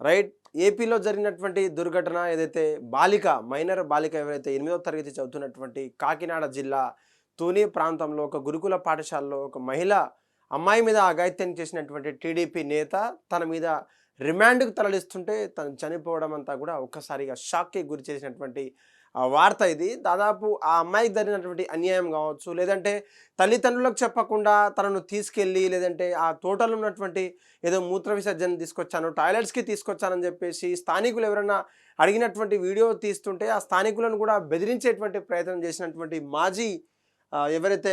Right? ఏపీలో జరిగినటువంటి దుర్ఘటన ఏదైతే బాలిక మైనర్ బాలిక ఎవరైతే ఎనిమిదో తరగతి చదువుతున్నటువంటి కాకినాడ జిల్లా తూని ప్రాంతంలో ఒక గురుకుల పాఠశాలలో ఒక మహిళ అమ్మాయి మీద అఘాయిత్యం చేసినటువంటి టీడీపీ నేత తన మీద రిమాండ్కు తరలిస్తుంటే తను చనిపోవడం అంతా కూడా ఒక్కసారిగా షాక్కి గురి చేసినటువంటి వార్త ఇది. దాదాపు ఆ అమ్మాయికి జరిగినటువంటి అన్యాయం కావచ్చు లేదంటే తల్లిదండ్రులకు చెప్పకుండా తనను తీసుకెళ్ళి లేదంటే ఆ తోటలో ఉన్నటువంటి ఏదో మూత్ర విసర్జన తీసుకొచ్చాను టాయిలెట్స్కి తీసుకొచ్చానని చెప్పేసి స్థానికులు ఎవరైనా అడిగినటువంటి వీడియో తీస్తుంటే ఆ స్థానికులను కూడా బెదిరించేటువంటి ప్రయత్నం చేసినటువంటి మాజీ ఎవరైతే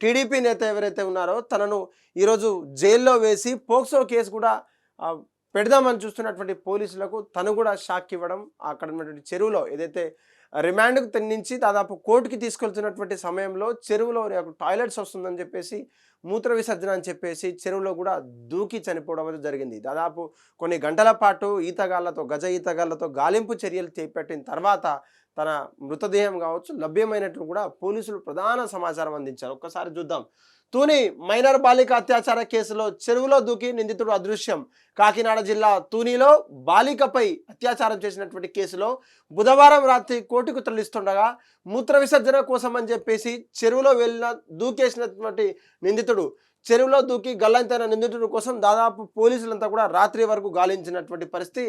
టీడీపీ నేత ఎవరైతే ఉన్నారో తనను ఈరోజు జైల్లో వేసి పోక్సో కేసు కూడా పెడదామని చూస్తున్నటువంటి పోలీసులకు తను కూడా షాక్ ఇవ్వడం అక్కడ ఉన్నటువంటి చెరువులో ఏదైతే రిమాండ్కు తెన్నించి దాదాపు కోర్టుకి తీసుకెళ్తున్నటువంటి సమయంలో చెరువులో నాకు టాయిలెట్స్ వస్తుందని చెప్పేసి మూత్ర విసర్జన అని చెప్పేసి చెరువులో కూడా దూకి చనిపోవడం అనేది జరిగింది. దాదాపు కొన్ని గంటల పాటు ఈతగాళ్ళతో గజ ఈతగాళ్ళతో గాలింపు చర్యలు చేపట్టిన తర్వాత తన మృతదేహం కావచ్చు లభ్యమైనట్లు కూడా పోలీసులు ప్రధాన సమాచారం అందించారు. ఒక్కసారి చూద్దాం. తూని మైనర్ బాలిక అత్యాచార కేసులో చెరువులో దూకి నిందితుడు అదృశ్యం. కాకినాడ జిల్లా తూనిలో బాలికపై అత్యాచారం చేసినటువంటి కేసులో బుధవారం రాత్రి కోర్టుకు తరలిస్తుండగా మూత్ర విసర్జన కోసం అని చెప్పేసి చెరువులో వెళ్ళిన దూకేసినటువంటి నిందితుడు చెరువులో దూకి గల్లంతైన నిందితుడి కోసం దాదాపు పోలీసులంతా కూడా రాత్రి వరకు గాలించినటువంటి పరిస్థితి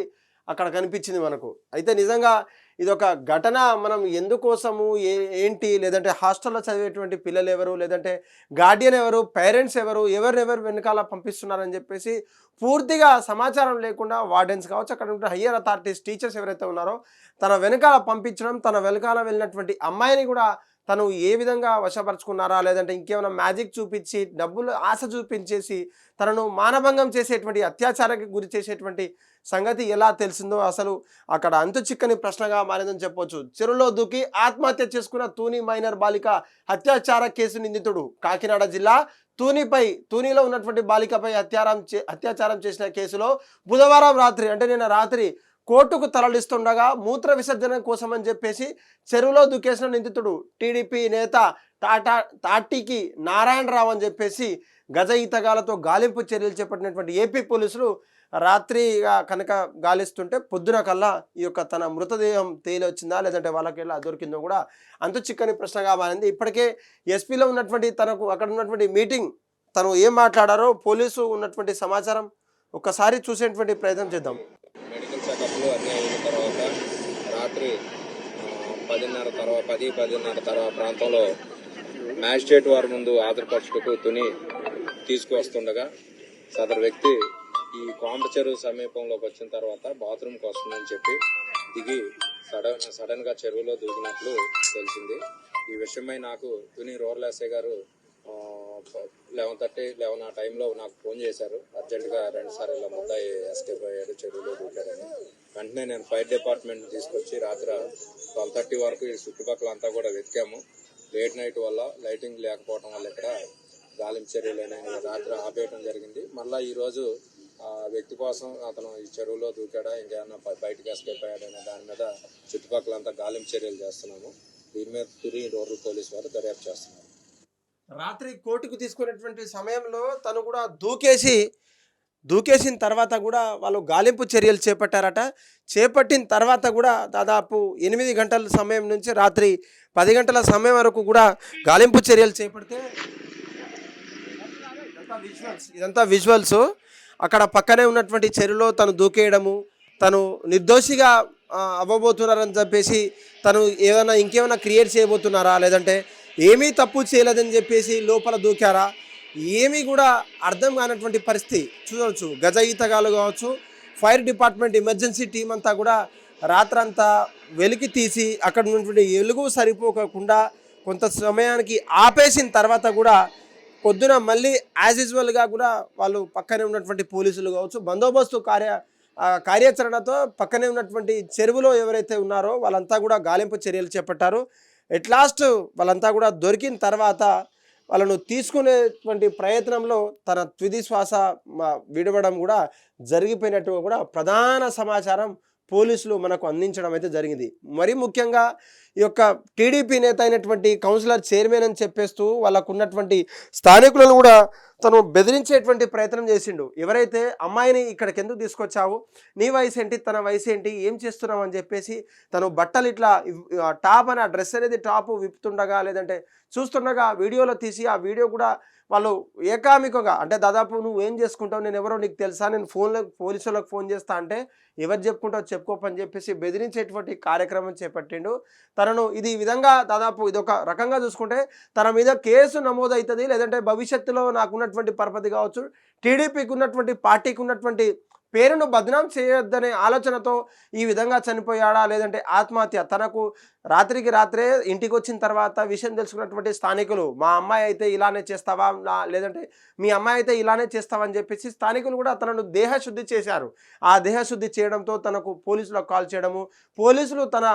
అక్కడ కనిపించింది మనకు. అయితే నిజంగా ఇది ఒక ఘటన మనం ఎందుకోసము ఏ ఏంటి? లేదంటే హాస్టల్లో చదివేటువంటి పిల్లలు ఎవరు? లేదంటే గార్డియన్ ఎవరు? పేరెంట్స్ ఎవరు? ఎవరెవరు వెనకాల పంపిస్తున్నారని చెప్పేసి పూర్తిగా సమాచారం లేకుండా వార్డెన్స్ కావచ్చు అక్కడ ఉంటే హయ్యర్ అథారిటీస్ టీచర్స్ ఎవరైతే ఉన్నారో తన వెనకాల పంపించడం తన వెనకాల వెళ్ళినటువంటి అమ్మాయిని కూడా తను ఏ విధంగా వశపరుచుకున్నారా? లేదంటే ఇంకేమైనా మ్యాజిక్ చూపించి డబ్బులు ఆశ చూపించేసి తనను మానభంగం చేసేటువంటి అత్యాచారానికి గురి చేసేటువంటి సంగతి ఎలా తెలిసిందో అసలు అక్కడ అంతు చిక్కని ప్రశ్నగా మారిందని చెప్పొచ్చు. చెరువులో దూకి ఆత్మహత్య చేసుకున్న తూని మైనర్ బాలిక అత్యాచార కేసు నిందితుడు. కాకినాడ జిల్లా తూనిపై తూనిలో ఉన్నటువంటి బాలికపై అత్యారం చే అత్యాచారం చేసిన కేసులో బుధవారం రాత్రి అంటే నిన్న రాత్రి కోర్టుకు తరలిస్తుండగా మూత్ర విసర్జన కోసం అని చెప్పేసి చెరువులో దుకేసిన నిందితుడు టీడీపీ నేత టాటా తాటికి నారాయణరావు అని చెప్పేసి గజ ఈతగాలతో గాలింపు చర్యలు చేపట్టినటువంటి ఏపీ పోలీసులు రాత్రిగా కనుక గాలిస్తుంటే పొద్దున కల్లా ఈ యొక్క తన మృతదేహం తేలి వచ్చిందా లేదంటే వాళ్ళకి ఎలా దొరికిందో కూడా అంత చిక్కని ప్రశ్నగా మారింది. ఇప్పటికే ఎస్పీలో ఉన్నటువంటి తనకు అక్కడ ఉన్నటువంటి మీటింగ్ తను ఏం మాట్లాడారో పోలీసు ఉన్నటువంటి సమాచారం ఒక్కసారి చూసేటువంటి ప్రయత్నం చేద్దాం. మెడికల్ అన్నీ అయిన తర్వాత రాత్రి పదిన్నర తర్వాత పది పదిన్నర తర్వాత ప్రాంతంలో మ్యాజిస్ట్రేట్ వారి ముందు హాజరుపరచుటకు తుని తీసుకువస్తుండగా సదరు వ్యక్తి ఈ కోంబ చెరువు సమీపంలోకి వచ్చిన తర్వాత బాత్రూమ్కి వస్తుందని చెప్పి దిగి సడన్ సడన్గా చెరువులో దూకినట్లు తెలిసింది. ఈ విషయమై నాకు తుని రూరల్ ఎస్ఐ గారు లెవెన్ థర్టీ లెవెన్ ఆ టైంలో నాకు ఫోన్ చేశారు. అర్జెంటుగా రెండుసార్లు ఇలా ముద్దాయి ఎస్కేప్ అయ్యాడు చెరువులో దూకాడని. వెంటనే నేను ఫైర్ డిపార్ట్మెంట్ తీసుకొచ్చి రాత్రి ట్వెల్వ్ థర్టీ వరకు ఈ చుట్టుపక్కల అంతా కూడా వెతికాము. లేట్ నైట్ వల్ల లైటింగ్ లేకపోవడం వల్ల ఇక్కడ గాలింపు చర్యలు అనేవి రాత్రి ఆపేయడం జరిగింది. మళ్ళీ ఈరోజు ఆ వ్యక్తి కోసం అతను ఈ చెరువులో దూకాడా ఇంకేమన్నా బయటకు ఎస్కేప్ అయ్యాడనే దాని మీద చుట్టుపక్కల అంతా గాలింపు చర్యలు చేస్తున్నాము. దీని మీద తురి రూరల్ పోలీస్ వారు దర్యాప్తు చేస్తున్నారు. రాత్రి కోర్టుకు తీసుకునేటువంటి సమయంలో తను కూడా దూకేసి దూకేసిన తర్వాత కూడా వాళ్ళు గాలింపు చర్యలు చేపట్టారట. చేపట్టిన తర్వాత కూడా దాదాపు ఎనిమిది గంటల సమయం నుంచి రాత్రి పది గంటల సమయం వరకు కూడా గాలింపు చర్యలు చేపడితే ఇదంతా విజువల్స్ ఇదంతా విజువల్స్ అక్కడ పక్కనే ఉన్నటువంటి చెరువులో తను దూకేయడము తను నిర్దోషిగా అవ్వబోతున్నారని చెప్పేసి తను ఏమైనా ఇంకేమైనా క్రియేట్ చేయబోతున్నారా? లేదంటే ఏమీ తప్పు చేయలేదని చెప్పేసి లోపల దూకారా? ఏమీ కూడా అర్థం కానటువంటి పరిస్థితి. చూడవచ్చు గజ ఈతగాలు కావచ్చు ఫైర్ డిపార్ట్మెంట్ ఎమర్జెన్సీ టీం అంతా కూడా రాత్రంతా వెలికి తీసి అక్కడ ఉన్నటువంటి వెలుగు సరిపోకుండా కొంత సమయానికి ఆపేసిన తర్వాత కూడా పొద్దున మళ్ళీ యాజ్ యూజువల్గా కూడా వాళ్ళు పక్కనే ఉన్నటువంటి పోలీసులు కావచ్చు బందోబస్తు కార్య కార్యాచరణతో పక్కనే ఉన్నటువంటి చెరువులో ఎవరైతే ఉన్నారో వాళ్ళంతా కూడా గాలింపు చర్యలు చేపట్టారు. ఎట్ లాస్ట్ వాళ్ళంతా కూడా దొరికిన తర్వాత వాళ్ళను తీసుకునేటువంటి ప్రయత్నంలో తన తుది శ్వాస విడవడం కూడా జరిగిపోయినట్టుగా కూడా ప్రధాన సమాచారం పోలీసులు మనకు అందించడం అయితే జరిగింది. మరి ముఖ్యంగా ఈ యొక్క టీడీపీ నేత అయినటువంటి కౌన్సిలర్ చైర్మన్ అని చెప్పేస్తూ వాళ్ళకు ఉన్నటువంటి స్థానికులను కూడా తను బెదిరించేటువంటి ప్రయత్నం చేసిండు. ఎవరైతే అమ్మాయిని ఇక్కడికి ఎందుకు తీసుకొచ్చావు? నీ వయసు ఏంటి? తన వయసు ఏంటి? ఏం చేస్తున్నావు? అని చెప్పేసి తను బట్టలు ఇట్లా టాప్ అని ఆ డ్రెస్ అనేది టాప్ విప్పుతుండగా లేదంటే చూస్తుండగా వీడియోలో తీసి ఆ వీడియో కూడా వాళ్ళు ఏకామికగా అంటే దాదాపు నువ్వు ఏం చేసుకుంటావు నేను ఎవరో నీకు తెలుసా నేను ఫోన్లో పోలీసులకు ఫోన్ చేస్తా అంటే ఎవరు చెప్పుకుంటావు చెప్పుకోపని చెప్పేసి బెదిరించేటువంటి కార్యక్రమం చేపట్టిండు. తనను ఇది విధంగా దాదాపు ఇది ఒక రకంగా చూసుకుంటే తన మీద కేసు నమోదవుతుంది లేదంటే భవిష్యత్తులో నాకు ఉన్నటువంటి పరపతి కావచ్చు టీడీపీకి ఉన్నటువంటి పార్టీకి ఉన్నటువంటి పేరును బదనాం చేయొద్దనే ఆలోచనతో ఈ విధంగా చనిపోయాడా? లేదంటే ఆత్మహత్య? తనకు రాత్రికి రాత్రే ఇంటికి వచ్చిన తర్వాత విషయం తెలుసుకున్నటువంటి స్థానికులు మా అమ్మాయి అయితే ఇలానే చేస్తావా? లేదంటే మీ అమ్మాయి అయితే ఇలానే చేస్తావని చెప్పేసి స్థానికులు కూడా తనను దేహశుద్ధి చేశారు. ఆ దేహశుద్ధి చేయడంతో తనకు పోలీసులకు కాల్ చేయడము పోలీసులు తన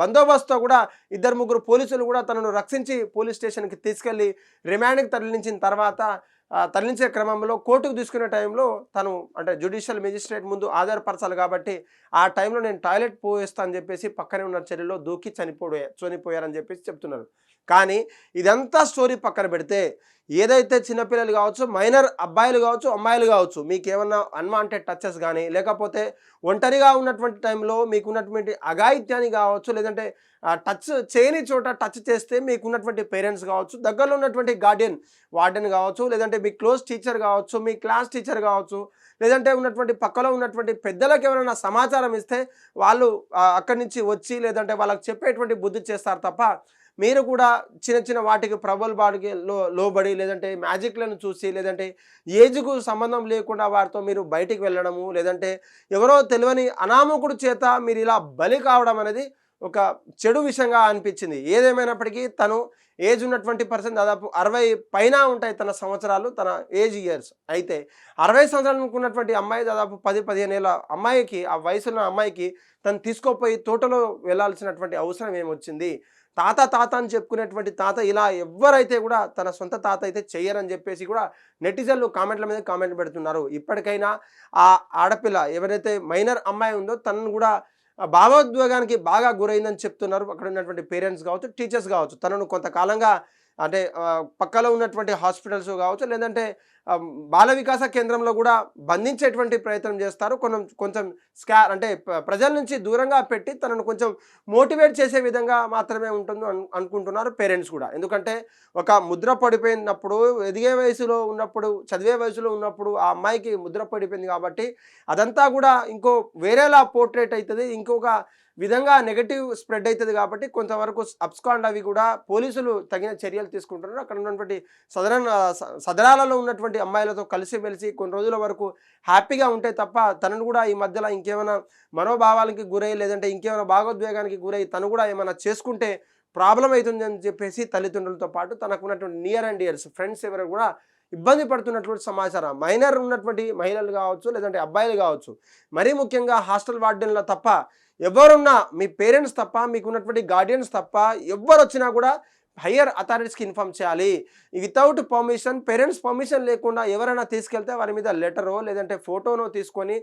బందోబస్తుతో కూడా ఇద్దరు ముగ్గురు పోలీసులు కూడా తనను రక్షించి పోలీస్ స్టేషన్కి తీసుకెళ్ళి రిమాండ్కి తరలించిన తర్వాత తరలించే క్రమంలో కోర్టుకు తీసుకునే టైంలో తను అంటే జ్యుడిషియల్ మెజిస్ట్రేట్ ముందు ఆధారపరచాలి కాబట్టి ఆ టైంలో నేను టాయిలెట్ పోయేస్తా అని చెప్పేసి పక్కనే ఉన్న చర్యలో దూకి చనిపోయే చనిపోయారని చెప్పేసి చెప్తున్నారు. కానీ ఇదంతా స్టోరీ పక్కన పెడితే ఏదైతే చిన్నపిల్లలు కావచ్చు మైనర్ అబ్బాయిలు కావచ్చు అమ్మాయిలు కావచ్చు మీకు ఏమన్నా అన్వాంటెడ్ టచెస్ కానీ లేకపోతే ఒంటరిగా ఉన్నటువంటి టైంలో మీకు ఉన్నటువంటి అఘాయిత్యాన్ని కావచ్చు లేదంటే టచ్ చేయని చోట టచ్ చేస్తే మీకు ఉన్నటువంటి పేరెంట్స్ కావచ్చు దగ్గరలో ఉన్నటువంటి గార్డియన్ వార్డెన్ కావచ్చు లేదంటే మీ క్లోజ్ టీచర్ కావచ్చు మీ క్లాస్ టీచర్ కావచ్చు లేదంటే ఉన్నటువంటి పక్కలో ఉన్నటువంటి పెద్దలకు ఎవరైనా సమాచారం ఇస్తే వాళ్ళు అక్కడి నుంచి వచ్చి లేదంటే వాళ్ళకి చెప్పేటువంటి బుద్ధి చేస్తారు తప్ప మీరు కూడా చిన్న చిన్న వాటికి ప్రబలబాటుకి లో లోబడి లేదంటే మ్యాజిక్లను చూసి లేదంటే ఏజ్కు సంబంధం లేకుండా వారితో మీరు బయటికి వెళ్ళడము లేదంటే ఎవరో తెలియని అనామకుడు చేత మీరు ఇలా బలి కావడం అనేది ఒక చెడు విషయంగా అనిపించింది. ఏదేమైనప్పటికీ తను ఏజ్ ఉన్నటువంటి పర్సన్ దాదాపు అరవై పైన ఉంటాయి తన సంవత్సరాలు తన ఏజ్ ఇయర్స్ అయితే అరవై సంవత్సరాలు ఉన్నటువంటి అమ్మాయి దాదాపు పది పదిహేను ఏళ్ళ అమ్మాయికి ఆ వయసున్న అమ్మాయికి తను తీసుకోపోయి తోటలో వెళ్ళాల్సినటువంటి అవసరం ఏమొచ్చింది? తాత తాత అని చెప్పుకునేటువంటి తాత ఇలా ఎవరైతే కూడా తన సొంత తాత అయితే చెయ్యరని చెప్పేసి కూడా నెటిజన్లు కామెంట్ల మీద కామెంట్ పెడుతున్నారు. ఇప్పటికైనా ఆ ఆడపిల్ల ఎవరైతే మైనర్ అమ్మాయి ఉందో తనను కూడా భావోద్వేగానికి బాగా గురైందని చెప్తున్నారు. అక్కడ ఉన్నటువంటి పేరెంట్స్ కావచ్చు టీచర్స్ కావచ్చు. తనను కొంతకాలంగా అంటే పక్కలో ఉన్నటువంటి హాస్పిటల్స్ కావచ్చు లేదంటే బాల వికాస కేంద్రంలో కూడా బంధించేటువంటి ప్రయత్నం చేస్తారు. కొంచెం కొంచెం స్కా అంటే ప్రజల నుంచి దూరంగా పెట్టి తనను కొంచెం మోటివేట్ చేసే విధంగా మాత్రమే ఉంటుంది అనుకుంటున్నారు పేరెంట్స్ కూడా. ఎందుకంటే ఒక ముద్ర పడిపోయినప్పుడు ఎదిగే వయసులో ఉన్నప్పుడు చదివే వయసులో ఉన్నప్పుడు ఆ అమ్మాయికి ముద్ర పడిపోయింది కాబట్టి అదంతా కూడా ఇంకో వేరేలా పోర్ట్రేట్ అవుతుంది. ఇంకొక విధంగా నెగటివ్ స్ప్రెడ్ అవుతుంది కాబట్టి కొంతవరకు అబ్స్కాండ్ అవి కూడా పోలీసులు తగిన చర్యలు తీసుకుంటున్నారు. అక్కడ ఉన్నటువంటి సదరన్ సదరాలలో ఉన్నటువంటి అమ్మాయిలతో కలిసి మెలిసి కొన్ని రోజుల వరకు హ్యాపీగా ఉంటే తప్ప తనను కూడా ఈ మధ్యలో ఇంకేమైనా మనోభావాలకి గురై లేదంటే ఇంకేమైనా భాగోద్వేగానికి గురై తను కూడా ఏమైనా చేసుకుంటే ప్రాబ్లం అవుతుంది అని చెప్పేసి తల్లిదండ్రులతో పాటు తనకు ఉన్నటువంటి నియర్ అండ్ ఇయర్స్ ఫ్రెండ్స్ ఎవరు కూడా ఇబ్బంది పడుతున్నటువంటి సమాచారం. మైనర్ ఉన్నటువంటి మహిళలు కావచ్చు లేదంటే అబ్బాయిలు కావచ్చు మరీ ముఖ్యంగా హాస్టల్ వార్డెన్లో తప్ప ఎవరున్నా మీ పేరెంట్స్ తప్ప మీకు ఉన్నటువంటి గార్డియన్స్ తప్ప ఎవ్వరు వచ్చినా కూడా హయ్యర్ అథారిటీస్కి ఇన్ఫామ్ చేయాలి. వితౌట్ పర్మిషన్ పేరెంట్స్ పర్మిషన్ లేకుండా ఎవరైనా తీసుకెళ్తే వారి మీద లెటరో లేదంటే ఫోటోనో తీసుకొని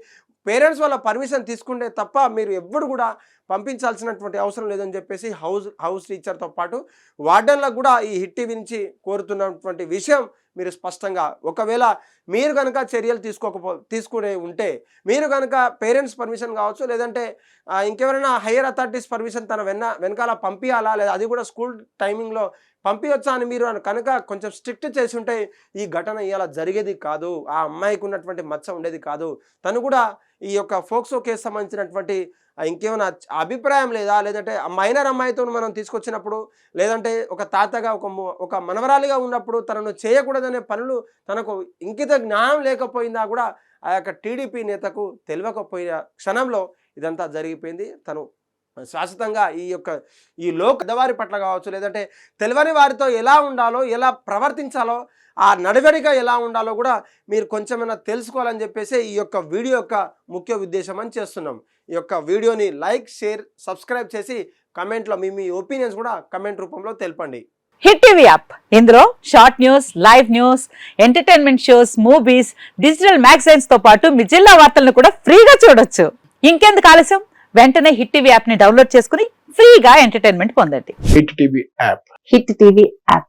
పేరెంట్స్ వాళ్ళ పర్మిషన్ తీసుకుంటే తప్ప మీరు ఎప్పుడు కూడా పంపించాల్సినటువంటి అవసరం లేదని చెప్పేసి హౌస్ హౌస్ టీచర్తో పాటు వార్డెన్లకు కూడా ఈ హిట్ టీవీ నుంచి కోరుతున్నటువంటి విషయం మీరు స్పష్టంగా ఒకవేళ మీరు కనుక చర్యలు తీసుకోకపో తీసుకునే ఉంటే మీరు కనుక పేరెంట్స్ పర్మిషన్ కావచ్చు లేదంటే ఇంకెవరైనా హైయర్ అథారిటీస్ పర్మిషన్ తన వెన్న వెనకాల పంపించాలా లేదా అది కూడా స్కూల్ టైమింగ్లో పంపించవచ్చా అని మీరు కనుక కొంచెం స్ట్రిక్ట్ చేసి ఉంటే ఈ ఘటన ఇలా జరిగేది కాదు ఆ అమ్మాయికి ఉన్నటువంటి మచ్చ ఉండేది కాదు తను కూడా ఈ యొక్క ఫోక్సో కేసు సంబంధించినటువంటి ఇంకేమైనా అభిప్రాయం లేదా? లేదంటే ఆ మైనర్ అమ్మాయితో మనం తీసుకొచ్చినప్పుడు లేదంటే ఒక తాతగా ఒక ఒక మనవరాలిగా ఉన్నప్పుడు తనను చేయకూడదనే పనులు తనకు ఇంకిత జ్ఞానం లేకపోయిందా కూడా ఆ యొక్క టీడీపీ నేతకు తెలియకపోయిన క్షణంలో ఇదంతా జరిగిపోయింది. తను శాశ్వతంగా ఈ యొక్క ఈ లోక్ పెద్దవారి పట్ల కావచ్చు లేదంటే తెలియని వారితో ఎలా ఉండాలో ఎలా ప్రవర్తించాలో ఆ నడవడిక ఎలా ఉండాలో కూడా మీరు కొంచెమైనా తెలుసుకోవాలని చెప్పేసి ఈ యొక్క వీడియో యొక్క ముఖ్య ఉద్దేశం అని చేస్తున్నాం. ఈ యొక్క వీడియోని లైక్ షేర్ సబ్స్క్రైబ్ చేసి కమెంట్లో మీ మీ ఒపీనియన్స్ కూడా కమెంట్ రూపంలో తెలపండి. Hit TV app. ఇందులో short news live news entertainment shows movies digital మ్యాగజైన్స్తో పాటు మీ జిల్లా వార్తలను కూడా ఫ్రీగా చూడొచ్చు. ఇంకెందుకు ఆలస్యం? వెంటనే హిట్ టీవీ యాప్ని డౌన్లోడ్ చేసుకుని ఫ్రీగా ఎంటర్టైన్మెంట్ పొందండి. Hit TV app. Hit TV app.